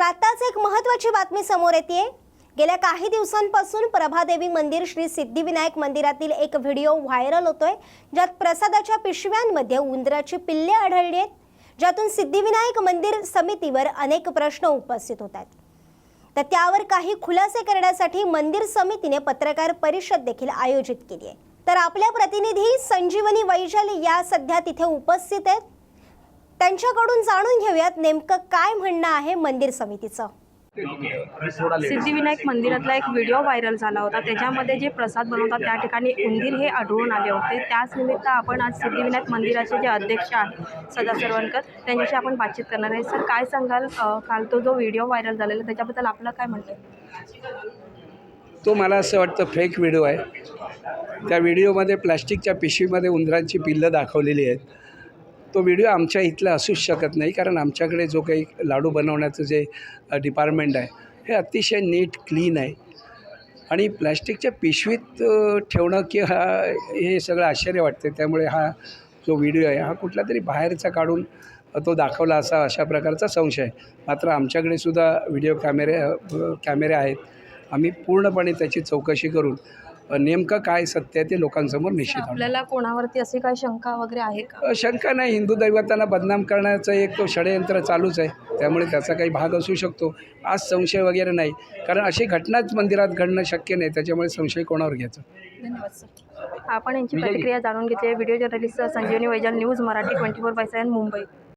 तर आताच एक महत्त्वाची बातमी समोर येते गेल्या काही दिवसांपासून प्रभादेवी मंदिर श्री सिद्धिविनायक मंदिरातील एक व्हिडिओ व्हायरल होतोय. ज्यात प्रसादाच्या पिशव्यांमध्ये उंदराची पिल्ले आढळली आहेत. ज्यातून सिद्धिविनायक मंदिर समितीवर अनेक प्रश्न उपस्थित होत आहेत. तर त्यावर काही खुलासे करण्यासाठी मंदिर समितीने पत्रकार परिषद देखील आयोजित केली आहे. तर आपल्या प्रतिनिधी संजीवनी वैजल या सध्या तिथे उपस्थित आहेत. त्यांच्याकडून जाणून घेऊयात नेमकं काय म्हणणं आहे मंदिर समितीचं. सिद्धिविनायक मंदिरातला एक व्हिडिओ व्हायरल झाला होता. त्याच्यामध्ये जे प्रसाद बनवतात त्या ठिकाणी उंदीर हे आढळून आले होते. त्याच निमित्त आपण आज सिद्धिविनायक मंदिराचे जे अध्यक्ष आहेत सदा सरवणकर त्यांच्याशी आपण बातचीत करणार आहे. सर काय सांगाल? काल तो जो व्हिडिओ व्हायरल झालेला त्याच्याबद्दल आपलं काय म्हणतं आहे? तो मला असं वाटतं फेक व्हिडिओ आहे. त्या व्हिडिओमध्ये प्लॅस्टिकच्या पिशवीमध्ये उंदरांची पिल्लं दाखवलेली आहेत. तो व्हिडिओ आमच्या इथला असूच शकत नाही कारण आमच्याकडे जो काही लाडू बनवण्याचं जे डिपार्टमेंट आहे हे अतिशय नीट क्लीन आहे. आणि प्लॅस्टिकच्या पिशवीत ठेवणं की हा हे सगळं आश्चर्य वाटते. त्यामुळे हा जो व्हिडिओ आहे हा कुठला तरी बाहेरचा काढून तो दाखवला असा अशा प्रकारचा संशय मात्र आमच्याकडे सुद्धा व्हिडिओ कॅमेरे कॅमेरे आहेत. आम्ही पूर्णपणे त्याची चौकशी करून नेमकं काय सत्य आहे ते लोकांसमोर निश्चित आपल्याला कोणावरती अशी काही शंका वगैरे आहे का? अ, शंका नाही. हिंदू दैवतांना बदनाम करण्याचं एक तो षडयंत्र चालूच आहे. त्यामुळे त्याचा काही भाग असू शकतो. आज संशय वगैरे नाही. कारण अशी घटनाच मंदिरात घडणं शक्य नाही. त्याच्यामुळे संशय कोणावर घ्यायचा? धन्यवाद सर. आपण यांची प्रतिक्रिया जाणून घेतली. Video journalist Sanjivani Vaijal news Marathi twenty four by seven Mumbai.